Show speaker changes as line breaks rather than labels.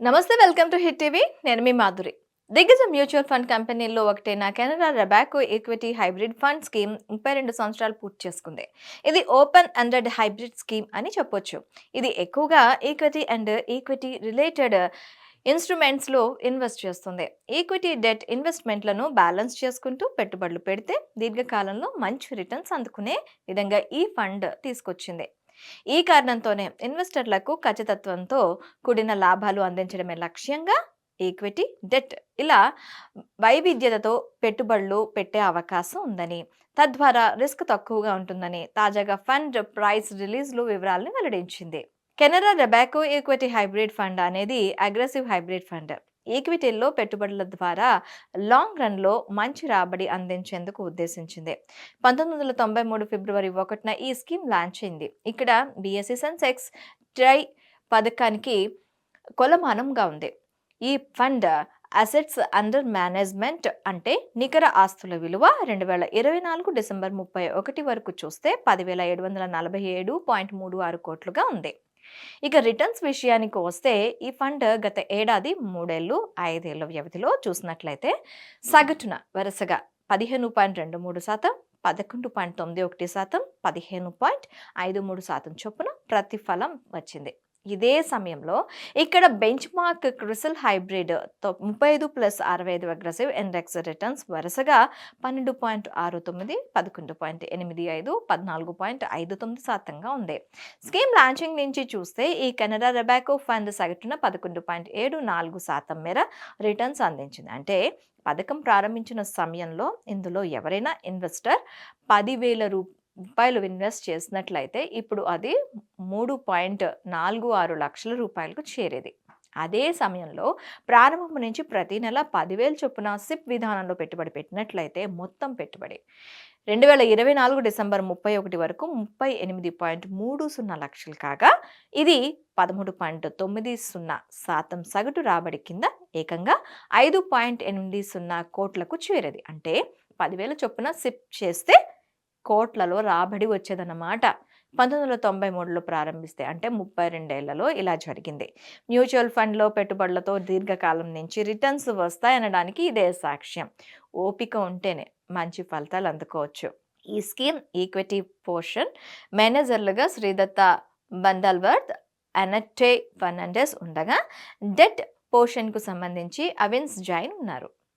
నమస్తే welcome to hit TV. నేను మీ మాధురి. దిగ్గజ మ్యూచువల్ ఫండ్ కంపెనీల్లో ఒకటైన Canara Robeco equity hybrid fund scheme ముప్పై రెండు సంవత్సరాలు పూర్తి చేసుకుంది. ఇది ఓపెన్ అండెడ్ హైబ్రిడ్ స్కీమ్ అని చెప్పొచ్చు. ఇది ఎక్కువగా ఈక్విటీ అండ్ ఈక్విటీ రిలేటెడ్ ఇన్స్ట్రుమెంట్స్లో ఇన్వెస్ట్ చేస్తుంది. ఈక్విటీ డెట్ ఇన్వెస్ట్మెంట్లను బ్యాలెన్స్ చేసుకుంటూ పెట్టుబడులు పెడితే దీర్ఘకాలంలో మంచి రిటర్న్స్ అందుకునే విధంగా ఈ ఫండ్ తీసుకొచ్చింది. ఈ కారణంతోనే ఇన్వెస్టర్లకు ఖచ్చితత్వంతో కూడిన లాభాలు అందించడమే లక్ష్యంగా ఈక్విటీ డెట్ ఇలా వైవిధ్యతతో పెట్టుబడులు పెట్టే అవకాశం ఉందని తద్వారా రిస్క్ తక్కువగా ఉంటుందని తాజాగా ఫండ్ ప్రైస్ రిలీజ్లు వివరాలను వెల్లడించింది. Canara Robeco equity hybrid fund అనేది అగ్రెసివ్ హైబ్రిడ్ ఫండ్. ఈక్విటీల్లో పెట్టుబడుల ద్వారా లాంగ్ రన్లో మంచి రాబడి అందించేందుకు ఉద్దేశించింది. పంతొమ్మిది వందల తొంభై మూడు ఫిబ్రవరి ఒకటిన ఈ స్కీమ్ లాంచ్ అయింది. ఇక్కడ బిఎస్సి సెన్సెక్స్ ట్రై పథకానికి కొలమానంగా ఉంది. ఈ ఫండ్ అసెట్స్ అండర్ మేనేజ్మెంట్ అంటే నికర ఆస్తుల విలువ రెండు వేల ఇరవై నాలుగు డిసెంబర్ ముప్పై ఒకటి వరకు చూస్తే పదివేల ఏడు వందల నలభై ఏడు పాయింట్ మూడు ఆరు కోట్లుగా ఉంది. ఇక రిటర్న్స్ విషయానికి వస్తే ఈ ఫండ్ గత ఏడాది మూడేళ్ళు ఐదేళ్ళ వ్యవధిలో చూసినట్లయితే సగటున వరుసగా పదిహేను పాయింట్ రెండు మూడు శాతం పదకొండు పాయింట్ తొమ్మిది ఒకటి శాతం పదిహేను పాయింట్ ఐదు మూడు శాతం చొప్పున ప్రతిఫలం వచ్చింది. ఇదే సమయంలో ఇక్కడ బెంచ్ మార్క్ క్రిసిల్ హైబ్రిడ్ తో- ముప్పై ఐదు ప్లస్ అరవై ఐదు అగ్రెసివ్ ఇండెక్స్ రిటర్న్స్ వరుసగా పన్నెండు పాయింట్ ఆరు తొమ్మిది పదకొండు పాయింట్ ఎనిమిది ఐదు పద్నాలుగు పాయింట్ ఐదు తొమ్మిది శాతంగా ఉంది. స్కీమ్ లాంచింగ్ నుంచి చూస్తే ఈ కెనడా రెబాకో ఫండ్ సగటున పదకొండు పాయింట్ ఏడు నాలుగు శాతం మేర రిటర్న్స్ అందించింది. అంటే పథకం ప్రారంభించిన సమయంలో ఇందులో ఎవరైనా ఇన్వెస్టర్ పదివేల రూ రూపాయలు ఇన్వెస్ట్ చేసినట్లయితే ఇప్పుడు అది మూడు పాయింట్ నాలుగు ఆరు లక్షల రూపాయలకు చేరేది. అదే సమయంలో ప్రారంభం నుంచి ప్రతి నెల పదివేలు చొప్పున సిప్ విధానంలో పెట్టుబడి పెట్టినట్లయితే మొత్తం పెట్టుబడి. రెండు వేల ఇరవై నాలుగు డిసెంబర్ ముప్పై ఒకటి వరకు ముప్పై ఎనిమిది పాయింట్ మూడు సున్నా లక్షలు కాగా ఇది పదమూడు పాయింట్ తొమ్మిది సున్నా శాతం సగటు రాబడి కింద ఏకంగా ఐదు పాయింట్ ఎనిమిది సున్నా కోట్లకు చేరేది. అంటే పదివేల చొప్పున సిప్ చేస్తే కోట్లలో రాబడి వచ్చేదన్నమాట. పంతొమ్మిది వందల తొంభై మూడులో ప్రారంభిస్తే అంటే ముప్పై రెండేళ్ళలో ఇలా జరిగింది. మ్యూచువల్ ఫండ్లో పెట్టుబడులతో దీర్ఘకాలం నుంచి రిటర్న్స్ వస్తాయనడానికి ఇదే సాక్ష్యం. ఓపిక ఉంటేనే మంచి ఫలితాలు అందుకోవచ్చు. ఈ స్కీమ్ ఈక్విటీ పోర్షన్ మేనేజర్లుగా శ్రీదత్త బందల్వర్త్ అనట్టే ఫర్నాండెస్ ఉండగా డెట్ పోర్షన్కు సంబంధించి అవిన్స్ జైన్ ఉన్నారు.